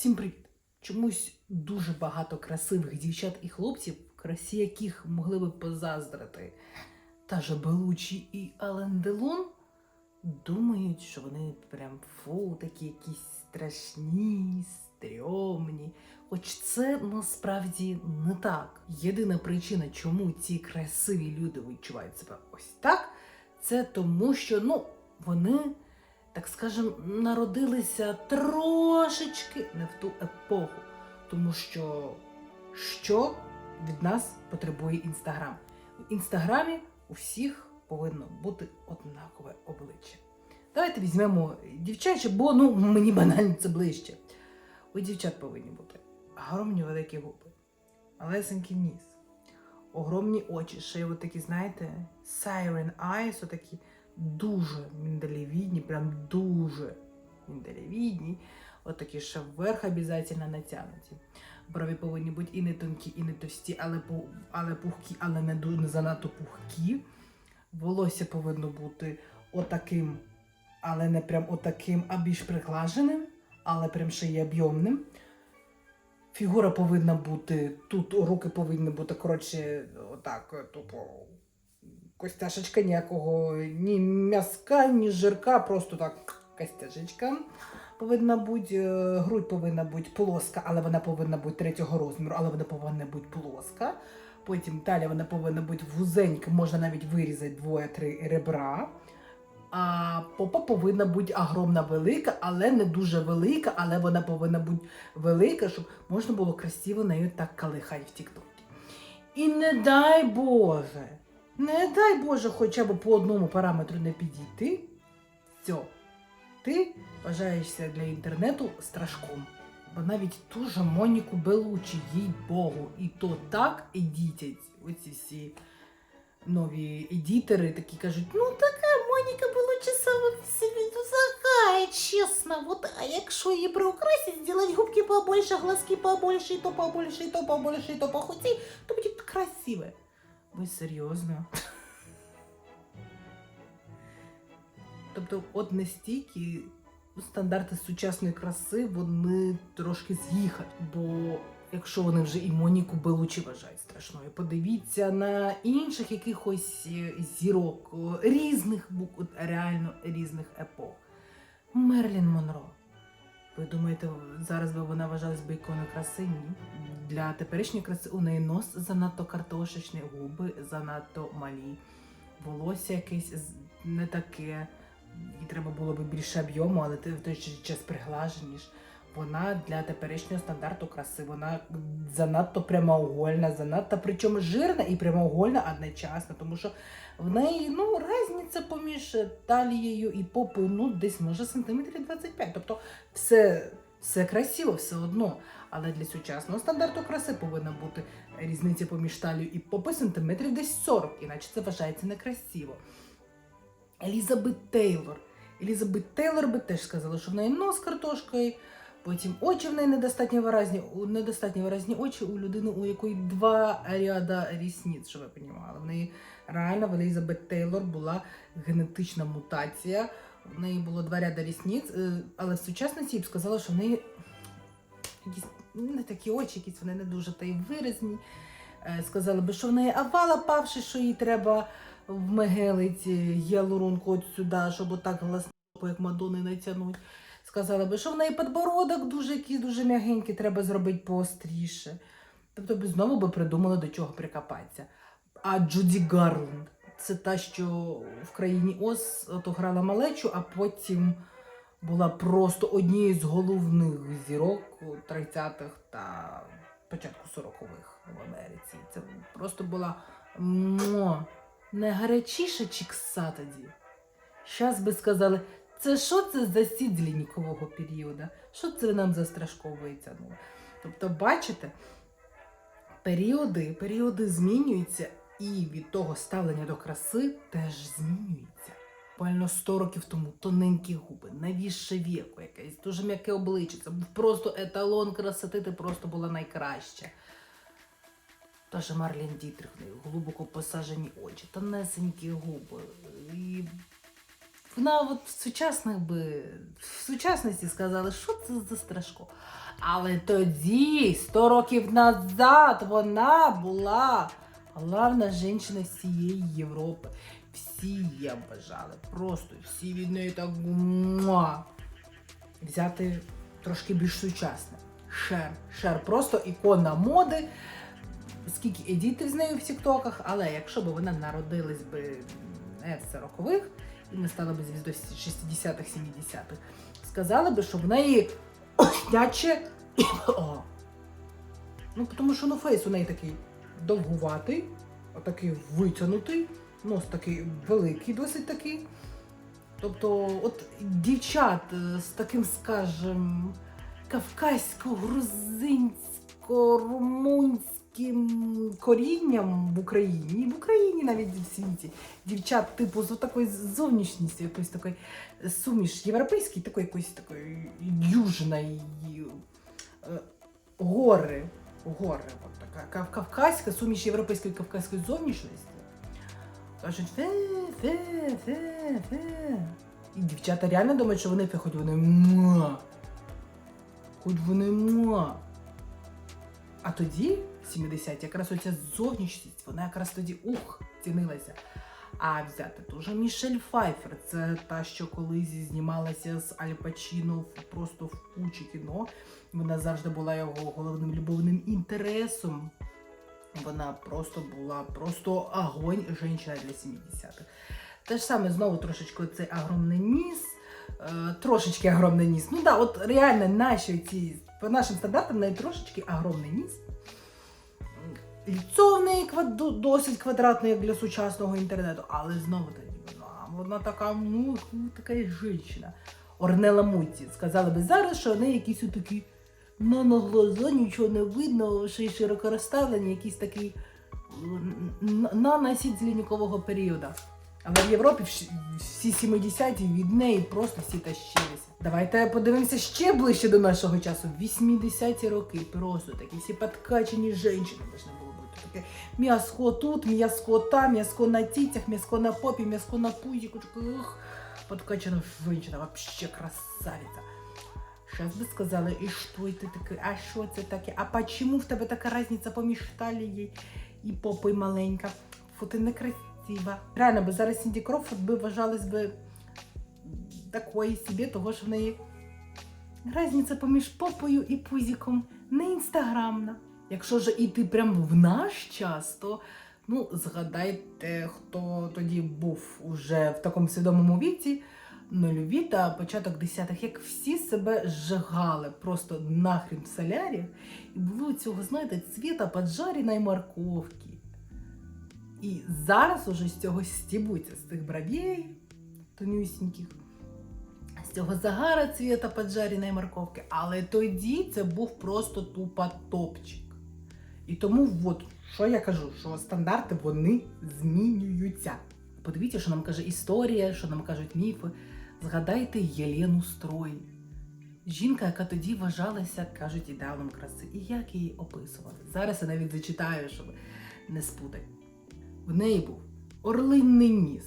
Всім привіт! Чомусь дуже багато красивих дівчат і хлопців, красі яких могли би позаздрити. Та же Белучі і Ален Делон думають, що вони прям фу, такі якісь страшні, стрьомні. Хоч це насправді не так. Єдина причина, чому ці красиві люди відчувають себе ось так, це тому, що ну, вони так скажем, народилися трошечки не в ту епоху. Тому що що від нас потребує Інстаграм? В Інстаграмі у всіх повинно бути однакове обличчя. Давайте візьмемо дівчаче, бо ну, мені банально це ближче. У дівчат повинні бути огромні великі губи, малесенький ніс, огромні очі, ще й отакі, знаєте, siren eyes, отакі дуже миндалевидні, прям дуже миндалевидні. От ще вверх обов'язково натягнуті. Брові повинні бути і не тонкі, і не товсті, але, але пухкі, але не, не занадто пухкі. Волосся повинно бути отаким, але не прям отаким, а більш приглаженим, але прям ще й об'ємним. Фігура повинна бути тут, руки повинні бути коротше, отак, тупо костяшечка ніякого, ні м'язка, ні жирка, просто так костяшечка. Повинна бути, е, грудь повинна бути плоска, але вона повинна бути третього розміру, але вона повинна бути плоска. Потім талія вона повинна бути вузенька, можна навіть вирізати двоє-три ребра. А попа повинна бути огромна велика, але не дуже велика, але вона повинна бути велика, щоб можна було красиво нею так калихати в Тіктокі. І не дай Боже, не дай Боже, хоча б по одному параметру не підійти. Все, ти вважаєшся для інтернету страшком. Бо навіть ту же Моніку Белучі, їй Богу, і то так едітять оці всі нові едітери, такі кажуть, ну така Моніка Белучі саме в собі ну, такая, чесно, вот, а якщо її приукрасить, зробити губки побольше, глазки побольше, і то побольше, і то побольше, і то похудей, то буде красиво. Ви серйозно? Тобто, от настільки стандарти сучасної краси вони трошки з'їхать. Бо якщо вони вже і Моніку Белучі вважають страшною, подивіться на інших якихось е, зірок різних реально різних епох. Мерлін Монро. Ви думаєте, зараз би вона вважалась би іконою краси? Ні. Для теперішньої краси у неї нос занадто картошечний, губи занадто малі, волосся якесь не таке. Їй треба було б більше об'єму, але ти в той час приглаженіш. Вона для теперішнього стандарту краси, вона занадто прямоугольна, занадто причому жирна і прямоугольна одночасно, тому що в неї ну, різниця поміж талією і попою ну, десь може сантиметрів 25. Тобто все, все красиво, все одно. Але для сучасного стандарту краси повинна бути різниця поміж талією і попою сантиметрів десь 40, іначе це вважається некрасиво. Елізабет Тейлор. Елізабет Тейлор би теж сказала, що в неї нос картошкою, потім очі в неї недостатньо виразні, недостатньо виразні очі у людини, у якої два ряда рісниць, що ви розуміли. В неї реально в Елізабет Тейлор була генетична мутація. В неї було два ряда рісниць, е, але в сучасності я б сказала, що в неї якісь не такі очі, якісь вони не дуже та й виразні. Е, Сказали би, що в неї овала павши, що їй треба вмегелить гіалуронку от сюди, щоб отак гласно, як Мадони натягнуть. Сказала би, що в неї підбородок дуже якийсь дуже м'ягенький, треба зробити поостріше. Тобто б знову би придумали, до чого прикопатися. А Джуді Гарланд це та, що в країні Оз ото грала малечу, а потім була просто однією з головних зірок 30-х та початку 40-х в Америці. Це просто була мо, не гарячіша чікса тоді. Щас би сказали, це що це за сід з періоду? Що це нам за страшкової тянули? Тобто, бачите, періоди, періоди змінюються, і від того ставлення до краси теж змінюється. Буквально 100 років тому тоненькі губи, навіше віку якесь, дуже м'яке обличчя. Це був просто еталон красоти, ти просто була найкраща. Та Марлін Дітрих, глибоко посажені очі, тонесенькі губи. І вона от в сучасних би в сучасності сказали, що це за страшко. Але тоді, 100 років назад, вона була главна жінка всієї Європи. Всі її бажали. Просто всі від неї так муа. взяти трошки більш сучасне. Шер. Шер просто ікона моди. Скільки едітів з нею в тіктоках, але якщо б вона народилась би не в 40-х і не стала б звіздою 60-х, 70-х, сказали би, що в неї яче. Ну, тому що ну, фейс у неї такий довгуватий, такий витягнутий, нос такий великий, досить такий. Тобто, от дівчат е, з таким, скажем, кавказько-грузинсько-румунським корінням в Україні, в Україні навіть в світі, дівчат, типу, з такою зовнішністю, якоїсь такої суміш європейської, такої якоїсь такої южної е, гори. Гори, от така кавказька, суміш європейської кавказької зовнішності. Кажуть, фе, фе, фе, фе. І дівчата реально думають, що вони фе, хоч вони муа. Хоч вони муа. А тоді, в 70-ті, якраз оця зовнішність, вона якраз тоді ух, цінилася. А взяти ту Мішель Файфер, це та, що колись знімалася з Аль Пачіно просто в кучі кіно. Вона завжди була його головним любовним інтересом. Вона просто була просто огонь жінка для 70-х. Те ж саме знову трошечки цей огромний ніс, е, трошечки огромний ніс. Ну да, от реально наші ці, по нашим стандартам, в трошечки огромний ніс. Квад- досить квадратне, як для сучасного інтернету, але знову тоді вона, вона така, ну, ну, така жінка. Орнела Мутті. Сказали би зараз, що в неї якісь отакі наноглаза, нічого не видно, ще й широко розставлені, якийсь такий наносить зеленюкового періоду. Але в Європі всі 70-ті від неї просто всі тащилися. Давайте подивимося ще ближче до нашого часу. 80-ті роки просто такі всі подкачені жінки должны бути. Тут, м'яско там, м'яско на тітях, м'яско на попі, м'яско на пузіку. Подкачана жінка, вообще красавиця. Сейчас би сказали, і що це таке, а що це таке? А почему в тебе така різниця поміж талією і попою маленька? Фу, ти некрасива. Реально би зараз Сінді Крофорд би вважалась би такою собі, того що в неї різниця поміж попою і пузіком не інстаграмна. Якщо ж іти прямо в наш час, то ну, згадайте, хто тоді був уже в такому свідомому віці, нульові та початок десятих, як всі себе зжигали просто нахрін в солярі, і було цього, знаєте, цвіта поджаріної морковки. І зараз уже з цього стібуться, з цих бровей тонюсіньких, з цього загара цвіта поджаріної морковки. Але тоді це був просто тупо топчик. І тому, от, що я кажу, що стандарти вони змінюються. Подивіться, що нам каже історія, що нам кажуть міфи. Згадайте Єлену Строй. Жінка, яка тоді вважалася, кажуть, ідеалом краси. І як її описували? Зараз я навіть зачитаю, щоб не спутати. В неї був орлинний ніс.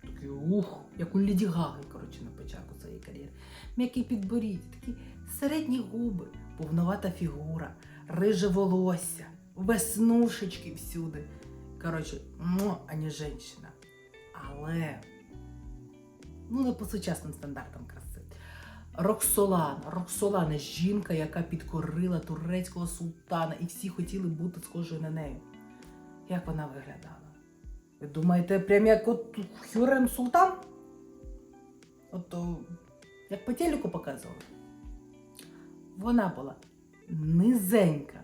Такий ух, як у Ліді Гаги, коротше, на початку своєї кар'єри. М'який підборіддя, такі середні губи, повновата фігура, риже волосся, веснушечки всюди. Коротше, ну, а не жінка. Але ну не по сучасним стандартам краси. Роксолана. Роксолана жінка, яка підкорила турецького султана, і всі хотіли бути схожою на неї. Як вона виглядала? Ви думаєте, прям як от Хюрем Султан? От як по телеку показували. Вона була низенька,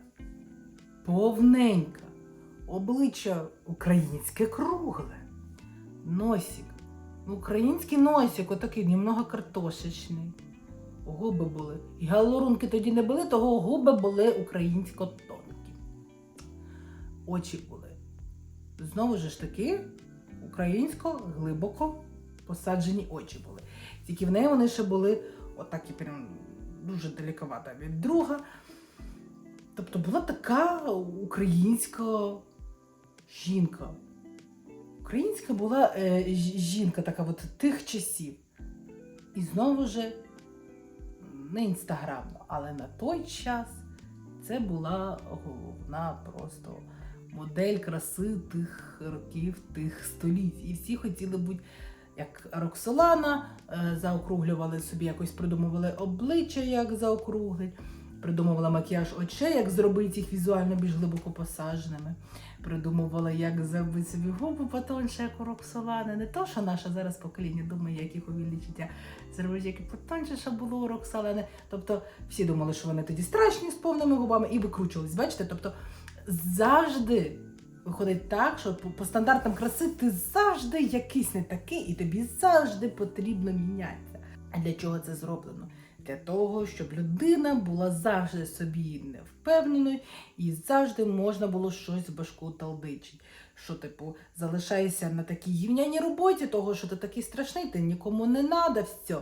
повненька, обличчя українське кругле, носик. Український носик, отакий, немного картошечний. Губи були. І галурунки тоді не були, того губи були українсько тонкі. Очі були. Знову ж таки, українсько глибоко посаджені очі були. Тільки в неї вони ще були отакі прям дуже далековато від друга. Тобто була така українська жінка. Українська була е, жінка така от тих часів. І знову ж не інстаграмно, але на той час це була головна просто модель краси тих років, тих століть. І всі хотіли бути як Роксолана, е, заокруглювали собі, якось придумували обличчя, як заокруглить, придумувала макіяж очей, як зробити їх візуально більш глибоко посадженими. Придумувала, як зробити собі губи потонше, як у Роксолани. Не то, що наше зараз покоління думає, як їх увеличити, а зробити як потонше, що було у Роксолани. Тобто всі думали, що вони тоді страшні з повними губами і викручувались. Бачите? Тобто завжди виходить так, що по стандартам краси ти завжди якийсь не такий, і тобі завжди потрібно мінятися. А для чого це зроблено? Для того, щоб людина була завжди собі невпевненою і завжди можна було щось в башку талдичить. Що, типу, залишайся на такій гівняній роботі, того, що ти такий страшний, ти нікому не надо, все.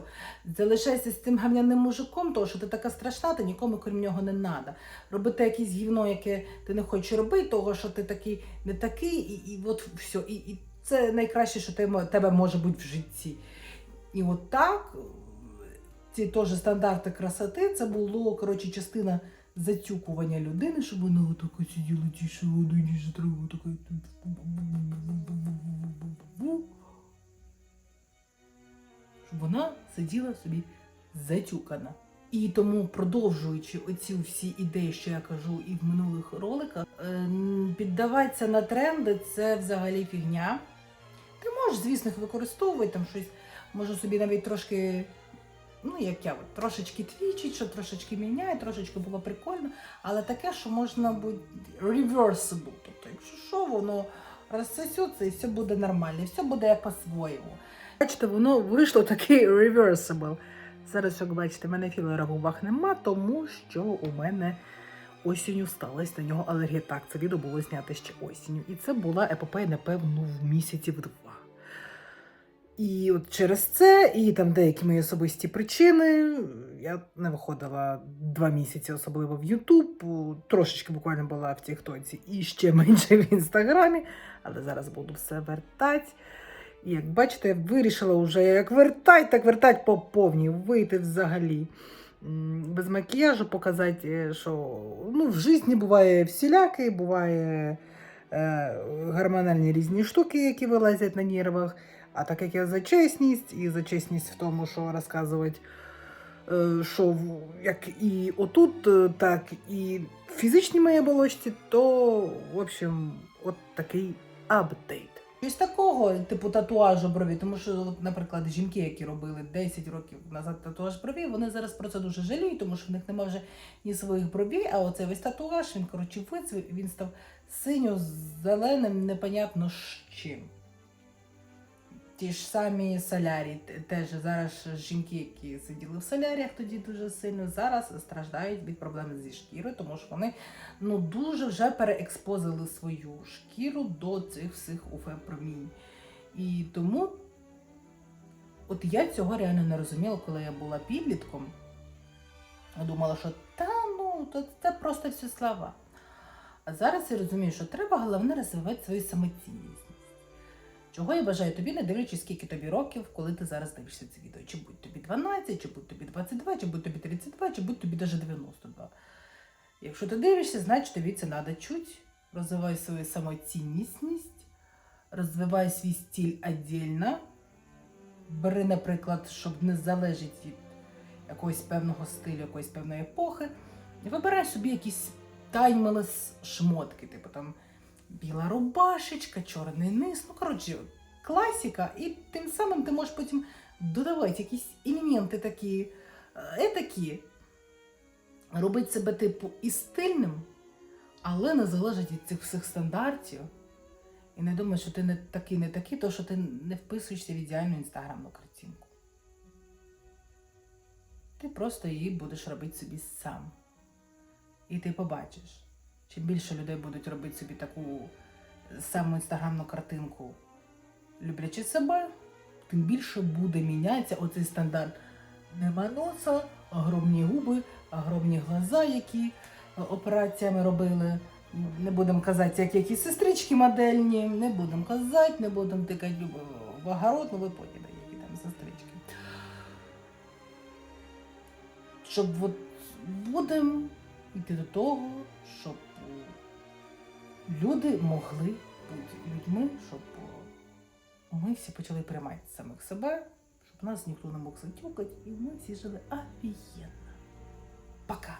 Залишайся з цим гавняним мужиком, того, що ти така страшна, ти нікому крім нього не надо. Робити якесь гівно, яке ти не хочеш робити, того, що ти такий не такий, і, і от все. І, і це найкраще, що тебе може бути в житті. І от так, ці теж стандарти красоти, це було, коротше, частина затюкування людини, щоб вона отако сиділа тіше, воду ніже треба така. Щоб вона сиділа собі затюкана. І тому, продовжуючи оці всі ідеї, що я кажу і в минулих роликах, ем, піддаватися на тренди це взагалі фігня. Ти можеш, звісно, їх використовувати, там щось, може собі навіть трошки, ну як я, от, трошечки твічить, що трошечки міняє, трошечки було прикольно, але таке, що можна бути reversible. Тобто, якщо що, воно розсосеться і все буде нормально, і все буде як по-своєму. Бачите, воно вийшло таке reversible. Зараз, як бачите, в мене філера в губах нема, тому що у мене осінню сталася на нього алергія. Так, це відео було знято ще осінню. І це була епопея, напевно, в місяців два. І от через це, і там деякі мої особисті причини, я не виходила два місяці, особливо в Ютуб. Трошечки буквально була в Тіктоці і ще менше в інстаграмі, але зараз буду все вертати. І як бачите, я вирішила вже як вертать, так вертать по повній, вийти взагалі. Без макіяжу показати, що ну, в житті буває всіляке, буває е, гормональні різні штуки, які вилазять на нервах. А так як я за чесність, і за чесність в тому, що розказувати, е, що як і отут, е, так і в фізичній моїй оболочці, то, в общем, от такий апдейт. Щось такого, типу татуажу брові, тому що, наприклад, жінки, які робили 10 років назад татуаж брові, вони зараз про це дуже жаліють, тому що в них немає вже ні своїх бровій, а оцей весь татуаж, він, коротше, вицвів, він став синьо-зеленим, непонятно з чим. Ті ж самі солярі, теж зараз жінки, які сиділи в соляріях тоді дуже сильно, зараз страждають від проблем зі шкірою, тому що вони ну, дуже вже переекспозили свою шкіру до цих всіх УФ-промінь. І тому от я цього реально не розуміла, коли я була підлітком. Думала, що та ну, то це просто всі слова. А зараз я розумію, що треба головне розвивати свою самоцінність. Чого я бажаю тобі, не дивлячись, скільки тобі років, коли ти зараз дивишся це відео. Чи будь тобі 12, чи будь тобі 22, чи будь тобі 32, чи будь тобі навіть 92. Якщо ти дивишся, значить тобі це треба чуть. Розвивай свою самоцінність, розвивай свій стиль віддільно. Бери, наприклад, щоб не залежить від якогось певного стилю, якоїсь певної епохи. І вибирай собі якісь таймелес шмотки, типу там біла рубашечка, чорний низ. Ну, коротше, класіка. І тим самим ти можеш потім додавати якісь елементи такі, е, такі. Робити себе, типу, і стильним, але не залежить від цих всіх стандартів. І не думай, що ти не такий, не такий, то що ти не вписуєшся в ідеальну інстаграмну картинку. Ти просто її будеш робити собі сам. І ти побачиш, чим більше людей будуть робити собі таку саму інстаграмну картинку, люблячи себе, тим більше буде мінятися оцей стандарт. Нема носа, огромні губи, огромні глаза, які е, операціями робили. Не будемо казати, як які сестрички модельні, не будемо казати, не будемо тикати в огород, ну ви поняли, які там сестрички. Щоб от будемо йти до того, щоб люди могли бути людьми, щоб е, ми всі почали приймати самих себе, щоб нас ніхто не мог затюкати, і ми всі жили офігенно. Пока.